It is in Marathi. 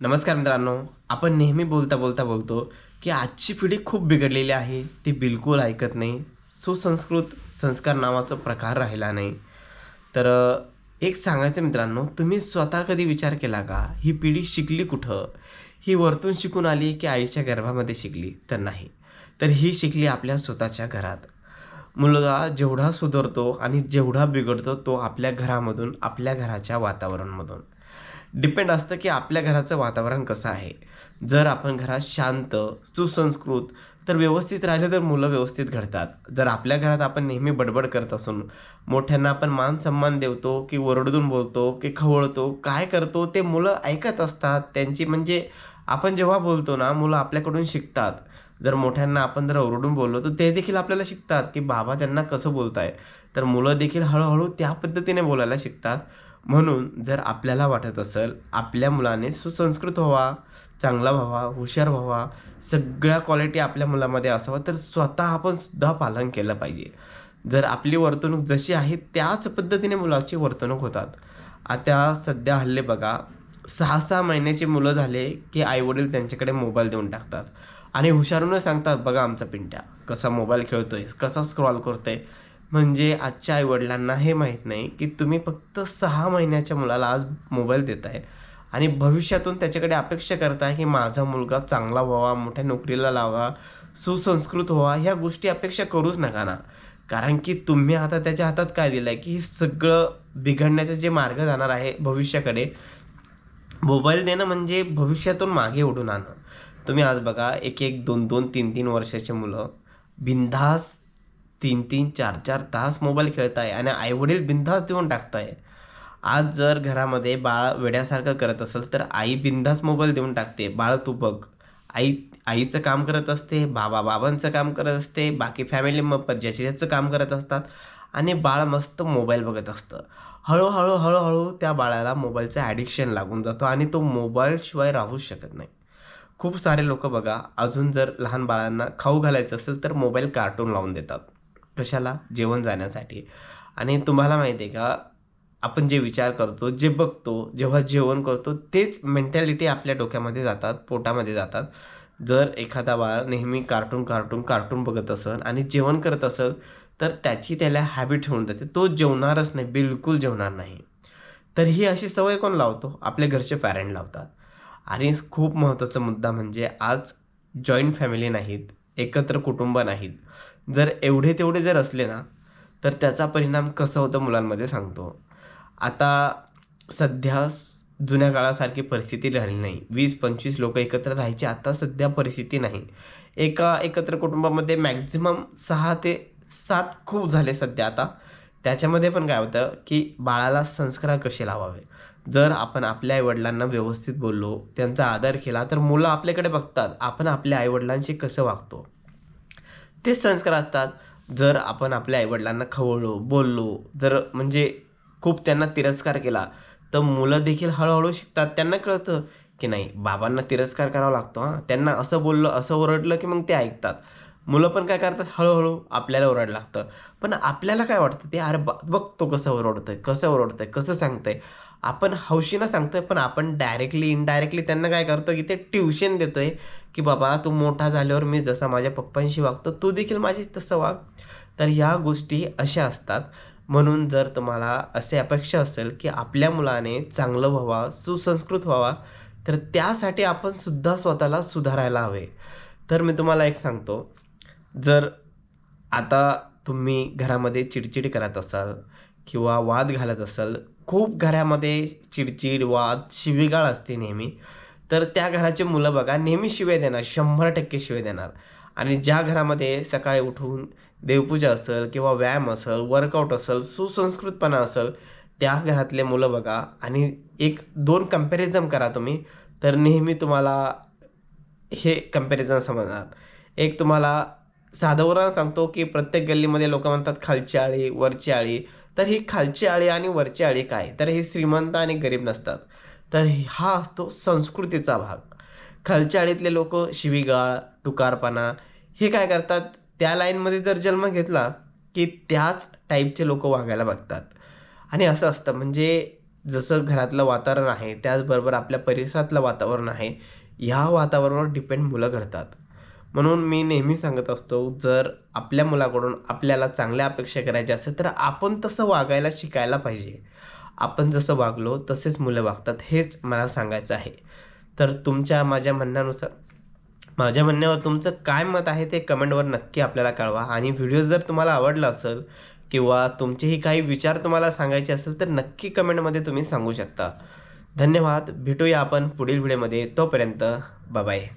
नमस्कार मित्रांनो आपण नेहमी बोलता बोलता बोलतो की आजची पिढी खूप बिघडलेली आहे ती बिलकुल ऐकत नाही सुसंस्कृत संस्कार नावाचा प्रकार राहिला नाही. तर एक सांगायचं मित्रांनो तुम्ही स्वतः कधी विचार केला का ही पिढी शिकली कुठं? ही वरतून शिकून आली की आईच्या गर्भामध्ये शिकली? तर नाही. तर ही शिकली आपल्या स्वतःच्या घरात. मुलगा जेवढा सुधारतो आणि जेवढा बिघडतो तो आपल्या घरामधून आपल्या घराच्या वातावरणामधून. डिपेंड असतं की आपल्या घराचं वातावरण कसं आहे. जर आपण घरात शांत सुसंस्कृत तर व्यवस्थित राहिलं तर मुलं व्यवस्थित घडतात. जर आपल्या घरात आपण नेहमी बडबड करत असून मोठ्यांना आपण मान सन्मान देवतो की ओरडून बोलतो की खवळतो काय करतो ते मुलं ऐकत असतात. त्यांची म्हणजे आपण जेव्हा बोलतो ना मुलं आपल्याकडून शिकतात. जर मोठ्यांना आपण जर ओरडून बोललो तर ते देखील आपल्याला शिकतात की बाबा त्यांना कसं बोलताय. तर मुलं देखील हळूहळू त्या पद्धतीने बोलायला शिकतात. म्हणून जर आपल्याला वाटत असेल आपल्या मुलाने सुसंस्कृत व्हावा चांगला व्हावा हुशार व्हावा सगळ्या क्वालिटी आपल्या मुलामध्ये असावा तर स्वतः आपण सुद्धा पालन केलं पाहिजे. जर आपली वर्तणूक जशी आहे त्याच पद्धतीने मुलाची वर्तणूक होतात. आता सध्या हल्ले बघा सहा सहा महिन्याची मुलं झाले की आईवडील त्यांच्याकडे मोबाईल देऊन टाकतात. आणि हुशारूनच सांगतात बघा आमचा पिंट्या कसा मोबाईल खेळतोय कसा स्क्रॉल करतोय म्हणजे आजच्या आईवडिलांना हे माहीत नाही की तुम्ही फक्त सहा महिन्याच्या मुलाला आज मोबाईल देताय आणि भविष्यातून त्याच्याकडे अपेक्षा करताय की माझा मुलगा चांगला व्हावा मोठ्या नोकरीला लावा सुसंस्कृत व्हावा ह्या गोष्टी अपेक्षा करूच नका ना. कारण की तुम्ही आता त्याच्या हातात काय दिलं आहे की हे सगळं बिघडण्याचे जे मार्ग जाणार आहे भविष्याकडे मोबाईल देणं म्हणजे भविष्यातून मागे उडून आणणं. तुम्ही आज बघा एक एक दोन दोन तीन तीन वर्षाचे मुलं बिनधास तीन तीन चार चार तास मोबाईल खेळताय आणि आईवडील बिनधास देऊन टाकताय. आज जर घरामध्ये बाळ वेड्यासारखं करत असेल तर आई बिनधास मोबाईल देऊन टाकते. बाळ तू बघ. आई आईचं काम करत असते बाबा बाबांचं काम करत असते बाकी फॅमिली मग ज्याचे त्याचं काम करत असतात आणि बाळ मस्त मोबाईल बघत असतं. हळूहळू हळूहळू त्या बाळाला मोबाईलचं ॲडिक्शन लागून जातो आणि तो मोबाईलशिवाय राहूच शकत नाही. खूप सारे लोक बघा अजून जर लहान बाळांना खाऊ घालायचं असेल तर मोबाईल कार्टून लावून देतात. कशाला? जेवण जाण्यासाठी. आणि तुम्हाला माहिती आहे का आपण जे विचार करतो जे बघतो जेव्हा जेवण करतो तेच मेंटॅलिटी आपल्या डोक्यामध्ये जातात पोटामध्ये जातात. जर एखादा बाळ नेहमी कार्टून कार्टून कार्टून बघत असेल आणि जेवण करत असेल तर त्याची त्याला हॅबिट होऊन जाते. तो जेवणारच नाही बिलकुल जेवणार नाही. तर ही अशी सवय कोण लावतो? आपले घरचे पॅरेंट लावतात. आणि खूप महत्त्वाचा मुद्दा म्हणजे आज जॉईंट फॅमिली नाहीत एकत्र कुटुंब नाहीत. जर एवढे तेवढे जर असले ना तर त्याचा परिणाम कसं होतं मुलांमध्ये सांगतो. आता सध्या जुन्या काळासारखी परिस्थिती राहिली नाही. वीस पंचवीस लोक एकत्र राहायची आता सध्या परिस्थिती नाही. एका एकत्र कुटुंबामध्ये मॅक्झिमम सहा ते सात खूप झाले सध्या आता. त्याच्यामध्ये पण काय होतं की बाळाला संस्कार कसे लावावे? जर आपण आपल्या आईवडिलांना व्यवस्थित बोललो त्यांचा आदर केला तर मुलं आपल्याकडे बघतात आपण आपल्या आईवडिलांशी कसं वागतो? तेच संस्कार असतात. जर आपण आपल्या आईवडिलांना खवळलो बोललो जर म्हणजे खूप त्यांना तिरस्कार केला तर मुलं देखील हळूहळू शिकतात. त्यांना कळतं की नाही बाबांना तिरस्कार करावा लागतो हां. त्यांना असं बोललं असं ओरडलं की मग ते ऐकतात. मुलं पण काय करतात हळूहळू आपल्याला ओरड लागतं. पण आपल्याला काय वाटतं ते अरे ब- बघ तो कसं आहे कसं ओरडतोय कसं सांगतंय. आपण हौशीनं सांगतोय पण आपण डायरेक्टली इनडायरेक्टली त्यांना काय करतो की ते ट्युशन देतोय की बाबा तू मोठा झाल्यावर मी जसा माझ्या पप्पांशी वागतो तू देखील माझीच तसं वाग. तर ह्या गोष्टी अशा असतात. म्हणून जर तुम्हाला असे अपेक्षा असेल की आपल्या मुलाने चांगलं व्हावा सुसंस्कृत व्हावा तर त्यासाठी आपण सुद्धा स्वतःला सुधारायला हवे. तर मी तुम्हाला एक सांगतो. जर आता तुम्ही घरामध्ये चिडचिड करत असाल किंवा वाद घालत असाल खूप घरामध्ये चिडचिड वाद शिवीगाळ असते नेहमी. तर त्या घराचे मुलं बघा नेहमी शिवे देणार शंभर टक्के शिवे देणार. आणि ज्या घरामध्ये सकाळी उठून देवपूजा असेल किंवा व्यायाम असेल वर्कआउट असेल सुसंस्कृतपणा असेल त्या घरातले मुलं बघा आणि एक दोन कंपॅरिझन करा तुम्ही तर नेहमी तुम्हाला हे कंपॅरिझन समजणार. एक तुम्हाला साधं उदाहरण सांगतो की प्रत्येक गल्लीमध्ये लोक म्हणतात खालची आळी वरची आळी. तर ही खालची आळी आणि वरची आळी काय? तर हे श्रीमंत आणि गरीब नसतात. तर हा असतो संस्कृतीचा भाग. खालच्या आळीतले लोक शिवीगाळ टुकारपणा हे काय करतात? त्या लाईनमध्ये जर जन्म घेतला की त्याच टाईपचे लोक वागायला बघतात. आणि असं असतं म्हणजे जसं घरातलं वातावरण आहे त्याचबरोबर आपल्या परिसरातलं वातावरण आहे ह्या वातावरणावर डिपेंड मुलं घडतात. म्हणून मी नेहमी सांगत असतो जर आपल्या मुलाकडून आपल्याला चांगल्या अपेक्षा करायच्या असेल तर आपण तसं वागायला शिकायला पाहिजे. आपण जसं वागलो तसेच मुलं वागतात हेच मला सांगायचं आहे. तर तुमच्या माझ्या म्हणण्यानुसार माझ्या म्हणण्यावर तुमचं काय मत आहे ते कमेंटवर नक्की आपल्याला कळवा. आणि व्हिडिओ जर तुम्हाला आवडला असेल किंवा तुमचेही काही विचार तुम्हाला सांगायचे असेल तर नक्की कमेंटमध्ये तुम्ही सांगू शकता. धन्यवाद. भेटूया आपण पुढील व्हिडिओमध्ये. तोपर्यंत बाय